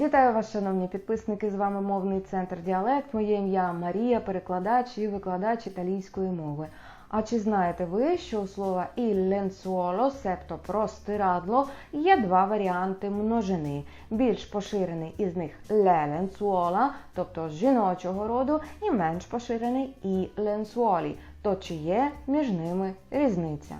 Вітаю вас, шановні підписники! З вами мовний центр Діалект. Моє ім'я Марія, перекладач і викладач італійської мови. А чи знаєте ви, що у слова il lenzuolo, себто простирадло, є два варіанти множини. Більш поширений із них le lenzuola, тобто жіночого роду, і менш поширений і lenzuoli, то чи є між ними різниця?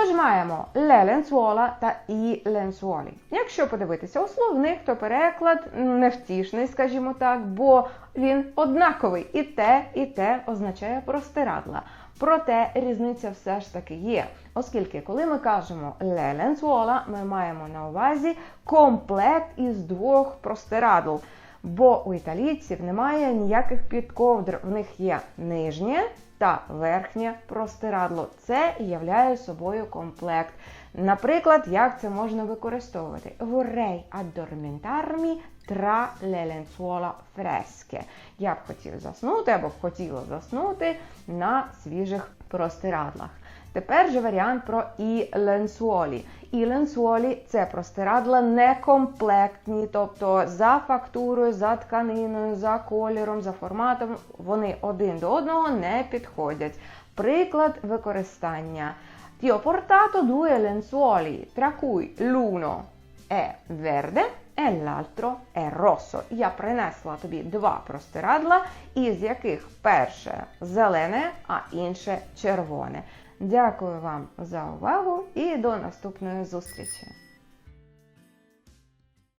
Тож маємо le lenzuola та i lenzuoli. Якщо подивитися у словник, то переклад невтішний, скажімо так, бо він однаковий. І те, і те означає простирадла. Проте різниця все ж таки є. Оскільки, коли ми кажемо le lenzuola, ми маємо на увазі комплект із двох простирадл. Бо у італійців немає ніяких підковдр, в них є нижнє та верхнє простирадло. Це являє собою комплект. Наприклад, як це можна використовувати? Vorrei addormentarmi tra le lenzuola fresche. Я б хотів заснути або б хотіла заснути на свіжих простирадлах. Тепер же варіант про і ленсуолі. І ленсуолі це простирадла некомплектні, тобто за фактурою, за тканиною, за кольором, за форматом вони один до одного не підходять. Приклад використання. Ti ho portato due lenzuoli, tra cui l'uno è verde e l'altro è rosso. Я принесла тобі два простирадла, із яких перше зелене, а інше червоне. Дякую вам за увагу і до наступної зустрічі!